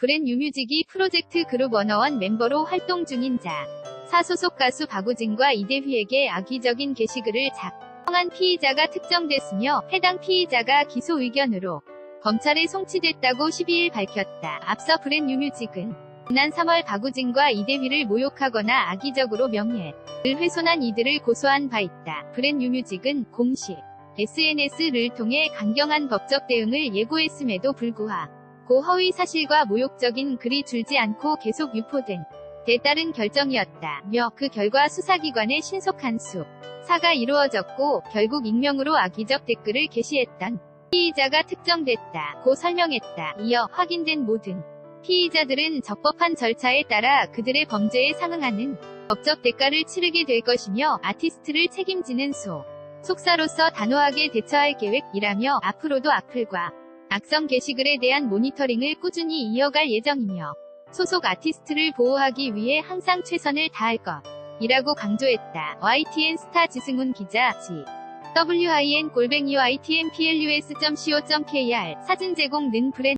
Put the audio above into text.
브랜 유뮤직이 프로젝트 그룹 원어원 멤버로 활동 중인 자. 사소속 가수 박우진과 이대휘에게 악의적인 게시글을 작성한 피의자가 특정됐으며 해당 피의자가 기소 의견으로 검찰에 송치됐다고 12일 밝혔다. 앞서 브랜 유뮤직은 지난 3월 박우진과 이대휘를 모욕하거나 악의적으로 명예를 훼손한 이들을 고소한 바 있다. 브랜 유뮤직은 공식 SNS를 통해 강경한 법적 대응을 예고했음에도 불구하고 허위 사실과 모욕적인 글이 줄지 않고 계속 유포된 데 따른 결정이었다며 그 결과 수사기관의 신속한 수사가 이루어졌고 결국 익명으로 악의적 댓글을 게시했던 피의자가 특정됐다고 설명했다. 이어 확인된 모든 피의자들은 적법한 절차에 따라 그들의 범죄에 상응하는 법적 대가를 치르게 될 것이며 아티스트를 책임지는 소 속사로서 단호하게 대처할 계획이라며 앞으로도 악플과 악성 게시글에 대한 모니터링을 꾸준히 이어갈 예정이며 소속 아티스트를 보호하기 위해 항상 최선을 다할 것 이라고 강조했다. YTN 스타 지승훈 기자 G. WIN 골뱅이 YTNPLUS.co.kr 사진 제공 는 브랜